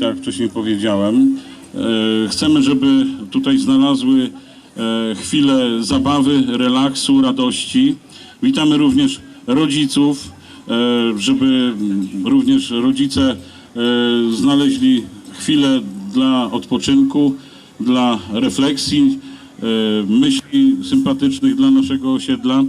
Tak jak wcześniej powiedziałem. E, Chcemy, żeby tutaj znalazły e, chwilę zabawy, relaksu, radości. Witamy również rodziców, e, żeby również rodzice znaleźli chwilę dla odpoczynku, dla refleksji, myśli sympatycznych dla naszego osiedla.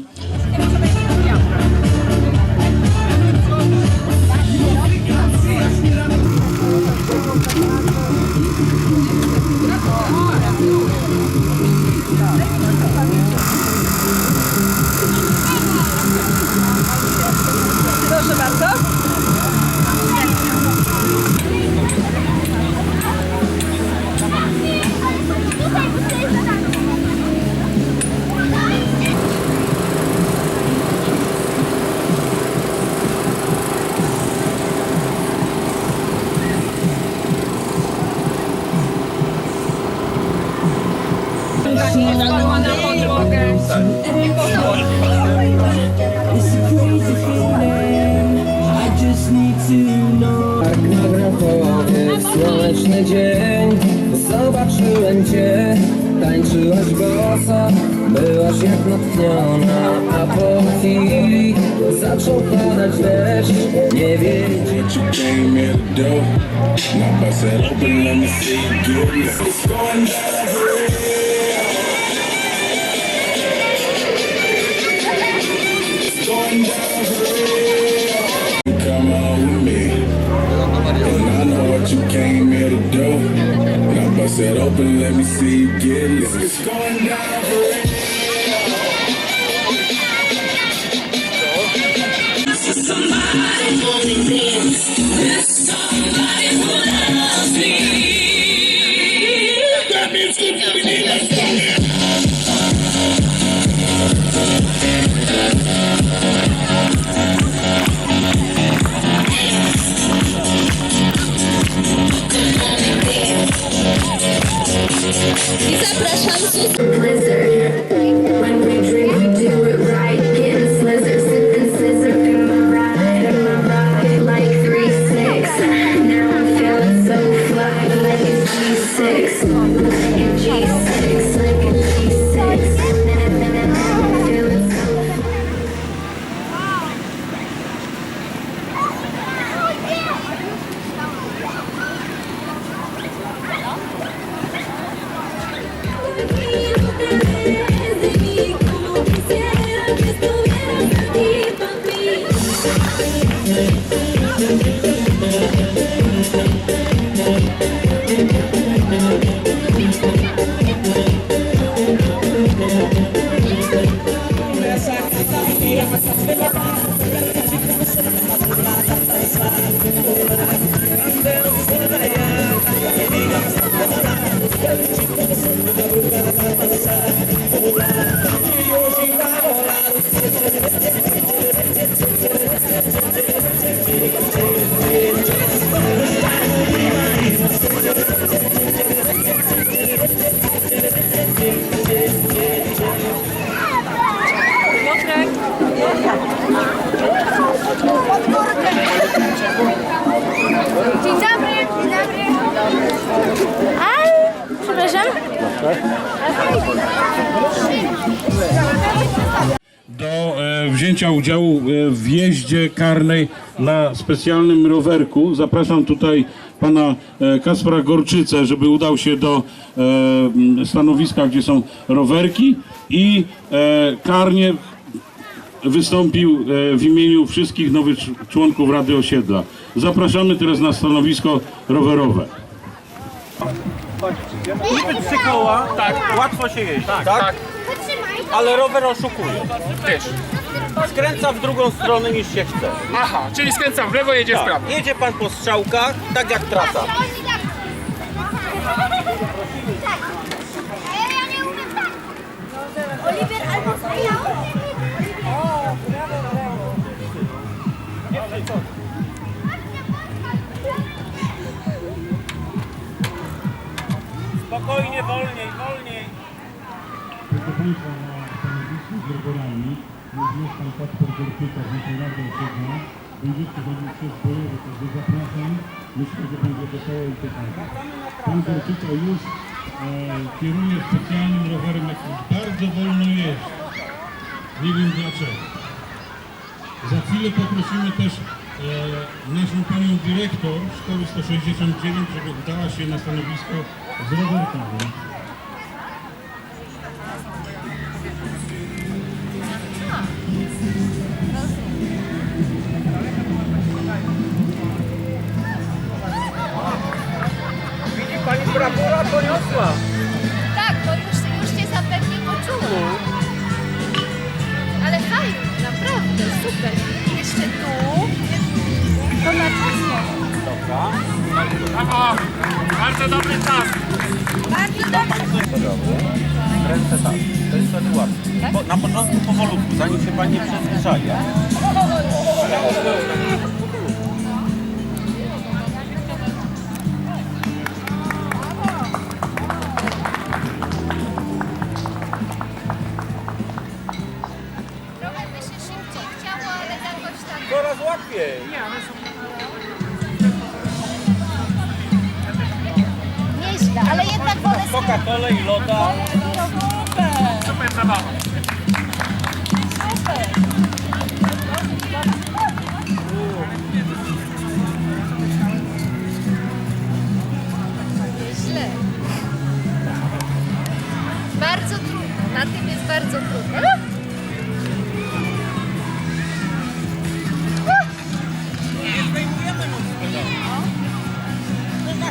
Tańczyłaś boso Byłaś jak natchniona, a po chwili Zaczął padać deszcz, nie wiedzieć you came here to do. My bus said, open, let me see you do this. It's going down. Come on with me. And I know what you came here to do. Bus said, open, let me see you get this. It's going down It's a tutaj. Dzień dzień dobry. Wzięcia udziału e, w jeździe karnej na specjalnym rowerku. Zapraszam tutaj pana e, Kaspra Gorczycę, żeby udał się do e, stanowiska, gdzie są rowerki i karnie wystąpił w imieniu wszystkich nowych cz- członków Rady Osiedla. Zapraszamy teraz na stanowisko rowerowe. Niby trzy koła, tak. łatwo się jeździ, tak? tak? Ale rower oszukuje. Też. Skręca w drugą stronę niż się chce. Aha, czyli skręcam w lewo, jedzie w prawo. Tak. Jedzie pan po strzałkach, tak jak trasa. Umiem tak. Oliver albo. Spokojnie, wolniej, wolniej. Proszę Państwa, na stanowisku z jest pan Kacper Gorczyca z Rady Osiedla. będzie przechodził przez polowy, także zapraszam. Myślę, że będzie wesoło i ciekawe. Pan tutaj już e, kieruje specjalnym rowerem, jakiś bardzo wolno jeździ. Nie wiem dlaczego. Za chwilę poprosimy też e, naszą panią dyrektor Szkoły 169, żeby udała się na stanowisko z rowerkami. Brawura poniosła. Tak, bo już, już cię zapewnie poczułam. Ale fajnie, naprawdę, super. I jeszcze tu. To na czas Dobra. Brawo! Bardzo dobry czas. Bardzo dobrze. Ręce tak. To jest wtedy łatwiej. Po, na początku powolutku, zanim się pani przyzwyczaja.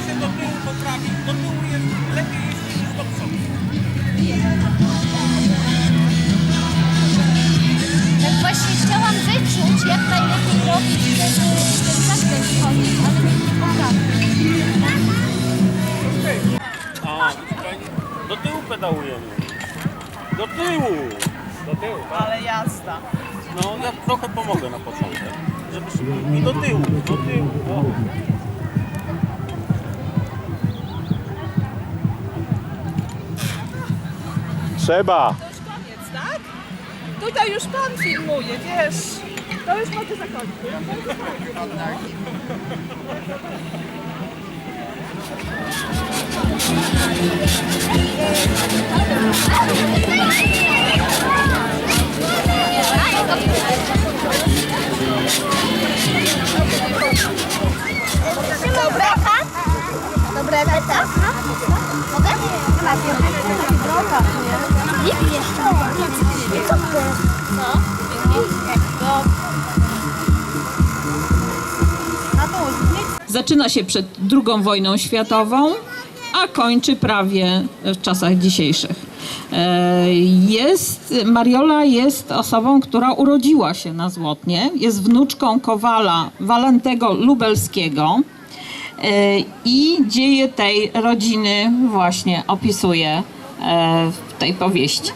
się do tyłu poprawić. Do tyłu jest lepiej jeździć niż do przodu. Tak właśnie chciałam wyczuć, jak najlepiej robić wtedy ten zakręt chodzić, ale nie potrafię. A, do tyłu pedałujemy. Do tyłu. Do tyłu, Ale jazda. No, ja trochę pomogę na początek. Żeby szybko. I do tyłu, do tyłu. O. Trzeba. To już koniec, tak? Tutaj już pan filmuje, wiesz. To już mogę zakończyć. Dobreka? Dobreka, tak? Mogę? Tak, droga. Jeszcze. Zaczyna się przed II wojną światową, a kończy prawie w czasach dzisiejszych. E, Jest, Mariola jest osobą, która urodziła się na Złotnie, jest wnuczką Kowala Walentego Lubelskiego e, i dzieje tej rodziny właśnie opisuje w tej powieści.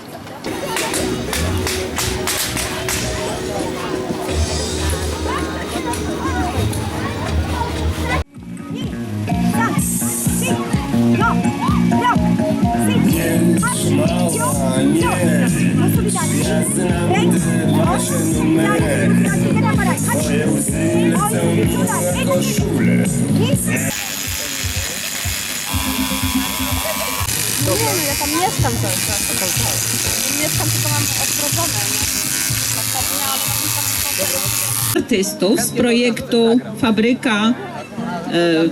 Mieszkam tylko mam odgrodzone. artystów z projektu Fabryka e,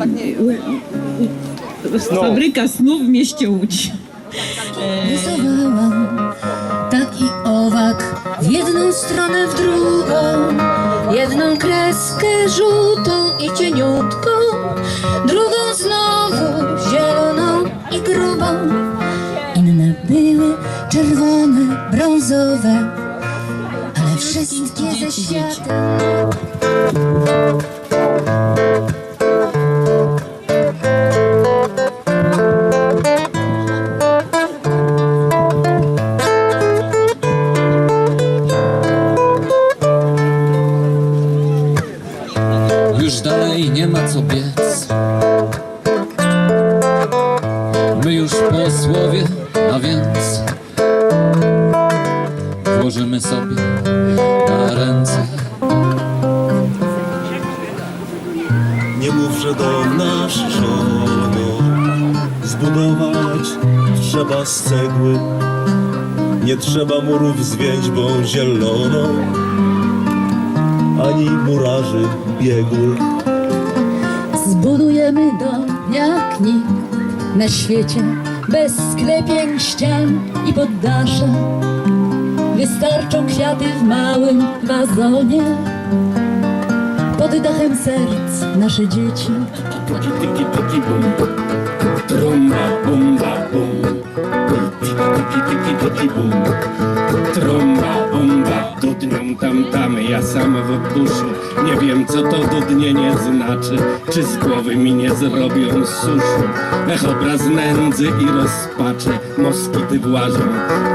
u- u- Fabryka Snów w mieście Łódź. Rysowałam tak i owak w jedną stronę, w drugą. Jedną kreskę żółtą i cieniutką, drugą znowu zieloną i grubą. Czerwone, brązowe, ale wszystkie ze świata. Już dalej nie ma co biec My już po słowie, a więc Włożymy sobie na ręce. Że do nas żono Zbudować trzeba z cegły. Nie trzeba murów z więźbą zieloną Ani murarzy biegłych Zbudujemy dom jak nikt na świecie Bez sklepień ścian i poddasze Wystarczą kwiaty w małym wazonie. Pod dachem serc nasze dzieci. Trumba bum. Tiki tiki tiki tiki bum, trumba bumba. Dudnią tam tam, ja sam w duszu nie wiem co to dudnienie znaczy. Czy z głowy mi nie zrobią suszu? Ech obraz nędzy i rozpaczy, moskity włażą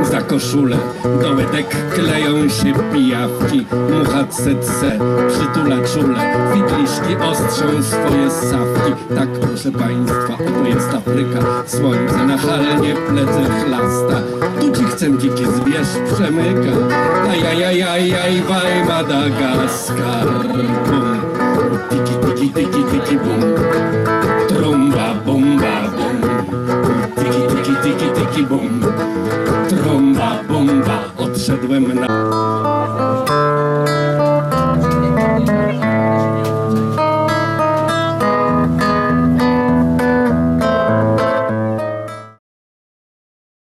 za koszulę. Do łydek kleją się pijawki, mucha cece przytula czule. Fitliszki ostrzą swoje sawki. Tak proszę państwa, oto jest Afryka. Słońce nachalnie plecy chlasta. Tu ci chcę dziki zwierz przemyka. Ajajajajaj, waj Madagaskar. Bum. Tiki, tiki, tiki, tiki, bum. Trumba, bumba, bum. Tiki, tiki, tiki, tiki, bum. Trumba, bumba. Odszedłem na...